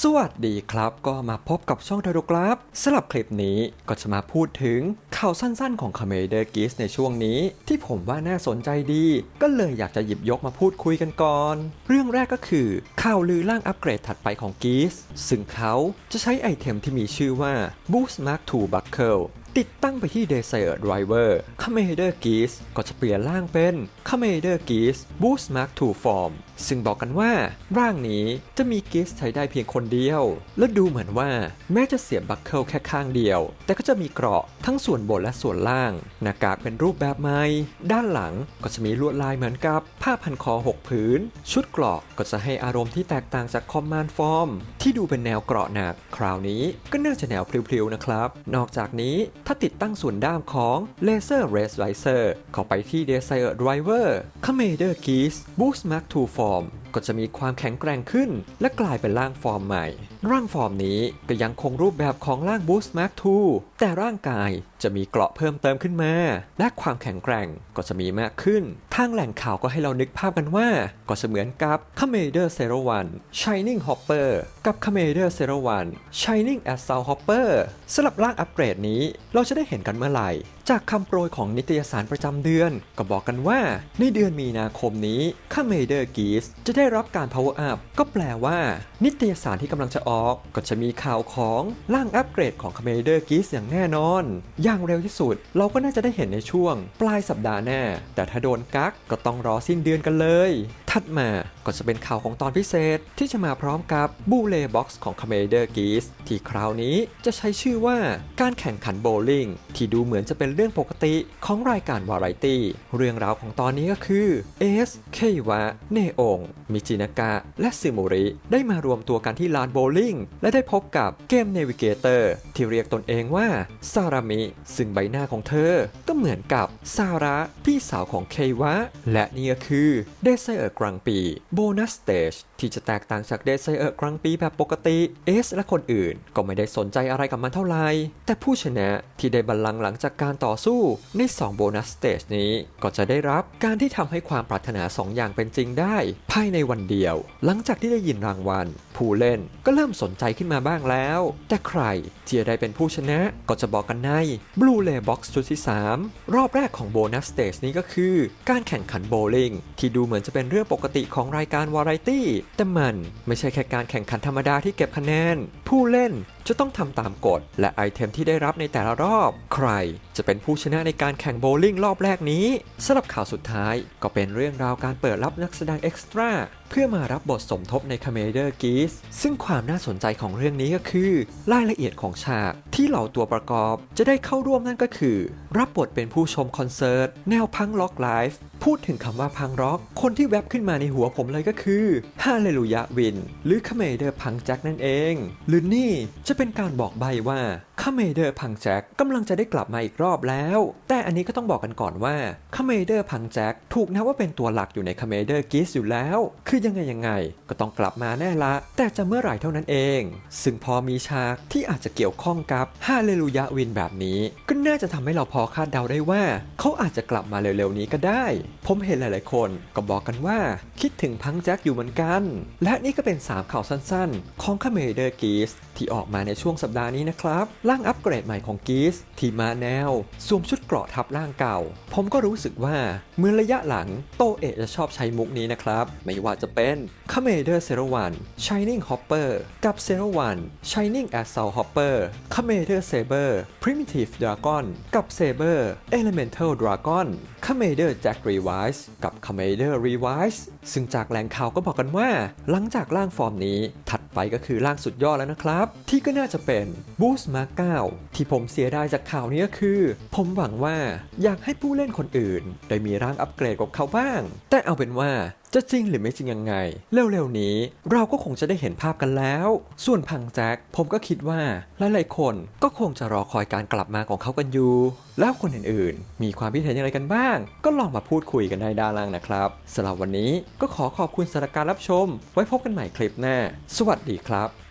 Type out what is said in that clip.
สวัสดีครับก็มาพบกับช่องไทโรกราฟสำหรับคลิปนี้ก็จะมาพูดถึงข่าวสั้นๆ ของคาเมเดอร์กิสในช่วงนี้ ที่ผมว่าน่าสนใจดี ก็เลยอยากจะหยิบยกมาพูดคุยกันก่อน เรื่องแรกก็คือข่าวลือร่างอัปเกรดถัดไปของกิสซึ่งเขาจะใช้ไอเทมที่มีชื่อว่า Boost Mark II Buckle ติดตั้งไปที่ Desire Driver c o m m a n d e r g e e s ก็จะเปลี่ยนร่างเป็น c o m m a n d e r g e e s Boost Mark II Form ซึ่งบอกกันว่าร่างนี้จะมีกีสใช้ได้เพียงคนเดียว และดูเหมือนว่าแม้จะเสียบบัคเคิลแค่ข้างเดียว แต่ก็จะมีเกราะทั้งส่วนบนและส่วนล่าง หน้ากากเป็นรูปแบบใหม่ ด้านหลังก็จะมีลวดลายเหมือนกับผ้าพันคอ 6 ผืน ชุดเกราะก็จะให้อารมณ์ที่แตกต่างจากคอมมานด์ฟอร์มที่ดูเป็นแนวเกราะหนัก คราวนี้ก็น่าจะแนวพลิ้วๆนะครับ นอกจากนี้ถ้าติดตั้งส่วนด้ามของ Laser Race Riser เข้าไปที่ Desire Driver Commander Geese Boost Mark II Form com. ก็จะมีความแข็งแกร่งขึ้น และกลายเป็นร่างฟอร์มใหม่ ร่างฟอร์มนี้ก็ยังคงรูปแบบของร่าง Boost Mark II แต่ร่างกายจะมีเกราะเพิ่มเติมขึ้นมา และความแข็งแกร่งก็จะมีมากขึ้น ทางแหล่งข่าวก็ให้เรานึกภาพกันว่า ก็เหมือนกับ Commander Zero One Shining Hopper กับ Commander Zero One Shining Assault Hopper สำหรับร่างอัปเกรดนี้เราจะได้เห็นกันเมื่อไหร่ จากคำโปรยของนิตยสารประจำเดือน ก็บอกกันว่า ในเดือนมีนาคมนี้ Commander Geese จะได้ได้รับการ power up ก็แปลว่า นิตยสารที่กำลังจะออกก็จะมีข่าวของร่างอัปเกรดของ Commander g e e s อย่างแน่นอน อย่างเร็วที่สุดเราก็น่าจะได้เห็นในช่วง ปลายสัปดาห์หน้า แต่ถ้าโดนกักก็ต้องรอสิ้นเดือนกันเลย ถัดมาก็จะเป็นข่าวของตอนพิเศษที่จะมาพร้อมกับบูเล่บ็อกซ์ของ Commander Geese ที่คราวนี้จะใช้ชื่อว่าการแข่งขันโบว์ลิ่งที่ดูเหมือนจะเป็นเรื่องปกติของรายการวาไรตี้ เรื่องราวของตอนนี้ก็คือเอสเควะเนองมิจินากะ และซึโมริ ได้มารวมตัวกันที่ลานโบว์ลิ่งและได้พบกับเกมเนวิเกเตอร์ที่เรียกตนเองว่าซารามิ ซึ่งใบหน้าของเธอก็เหมือนกับซาระพี่สาวของเควะและนี่ก็คือเดซเออร์กรังปี โบนัสสเตจ ที่จะแตกต่างจากเดซเออร์กรังปีแบบปกติเอสและคนอื่นก็ไม่ได้สนใจอะไรกับมันเท่าไหร่แต่ผู้ชนะที่ได้บัลลังก์หลังจากการต่อสู้ใน 2 โบนัสสเตจนี้ก็จะได้รับการที่ทำให้ความปรารถนา 2 อย่างเป็นจริงได้ ภายในวันเดียว หลังจากที่ได้ยินรางวัล ผู้เล่นก็เริ่มสนใจขึ้นมาบ้างแล้ว แต่ใครที่จะได้เป็นผู้ชนะก็จะบอกกันใน Blue Lay Box ชุดที่ 3 รอบแรกของโบนัสสเตจนี้ก็คือ การแข่งขันโบลิ่งที่ดูเหมือนจะเป็นเรื่องปกติของรายการวาไรตี้แต่มันไม่ใช่แค่การแข่งขันธรรมดาที่เก็บคะแนน ผู้เล่นจะต้องทำตามกฎ และไอเทมที่ได้รับในแต่ละรอบ ใครจะเป็นผู้ชนะในการแข่งโบว์ลิ่งรอบแรกนี้สำหรับข่าวสุดท้ายก็เป็นเรื่องราวการเปิดรับนักแสดงเอ็กซ์ตร้าเพื่อมารับบทสมทบใน Commander Geese ซึ่งความน่าสนใจของเรื่องนี้ก็คือ รายละเอียดของฉาก ที่เหล่าตัวประกอบจะได้เข้าร่วมนั่นก็คือ รับบทเป็นผู้ชมคอนเสิร์ต แนวพังล็อกไลฟ์พูดถึงคำว่าพังร็อก คนที่แวบขึ้นมาในหัวผมเลยก็คือฮาเลลูยาวิน หรือ Commander พังแจ็คนั่นเองหรือนี่จะะเป็นการบอกใบว่า คาเมเดอร์พังแจ็คกำลังจะได้กลับมาอีกรอบแล้ว แต่อันนี้ก็ต้องบอกกันก่อนว่าคาเมเดอร์พังแจ็คถูกนับว่าเป็นตัวหลักอยู่ในคาเมเดอร์กิสอยู่แล้ว คือยังไงยังไง ก็ต้องกลับมาแน่ละ แต่จะเมื่อไหร่เท่านั้นเอง ซึ่งพอมีฉากที่อาจจะเกี่ยวข้องกับฮาเลลูยาวินแบบนี้ ก็น่าจะทำให้เราพอคาดเดาได้ว่า เขาอาจจะกลับมาเร็วๆนี้ก็ได้ ผมเห็นหลายๆ คนก็บอกกันว่า คิดถึงพังแจ็คอยู่เหมือนกัน และนี่ก็เป็น3ข่าวสั้นๆ ของคาเมเดอร์กิสที่ออกมาในช่วงสัปดาห์นี้นะครับร่างอัปเกรดใหม่ของกีสที่มาแนวสวมชุดเกราะทับร่างเก่า ผมก็รู้สึกว่าเมื่อระยะหลังโตเอะจะชอบใช้มุกนี้นะครับ ไม่ว่าจะเป็น c o m m a n d e r Zero One Shining Hopper กับ Zero One Shining Assault Hopper c o m m a n d e r Saber Primitive Dragon กับ Saber Elemental Dragon c o m m a n d e r Jack Revise กับ c o m m a n d e r Revise ซึ่งจากแหล่งข่าวก็บอกกันว่า หลังจากร่างฟอร์มนี้ถัดไปก็คือร่างสุดยอดแล้วนะครับ ที่ก็น่าจะเป็น Boost Mark 9 ที่ผมเสียดายจากข่าวนี้ก็คือ ผมหวังว่าอยากให้ผู้เล่นคนอื่น ได้มีร่างอัปเกรดกับเขาบ้าง แต่เอาเป็นว่าจะจริงหรือไม่จริงยังไง เร็วๆนี้เราก็คงจะได้เห็นภาพกันแล้ว ส่วนพังแจ็คผมก็คิดว่าหลายๆคนก็คงจะรอคอยการกลับมาของเขากันอยู่ แล้วคนอื่นๆ มีความคิดเห็นอย่างไรกันบ้าง ก็ลองมาพูดคุยกันได้ด้านล่างนะครับสำหรับวันนี้ก็ขอขอบคุณสำหรับการรับชม ไว้พบกันใหม่คลิปหน้า สวัสดีครับ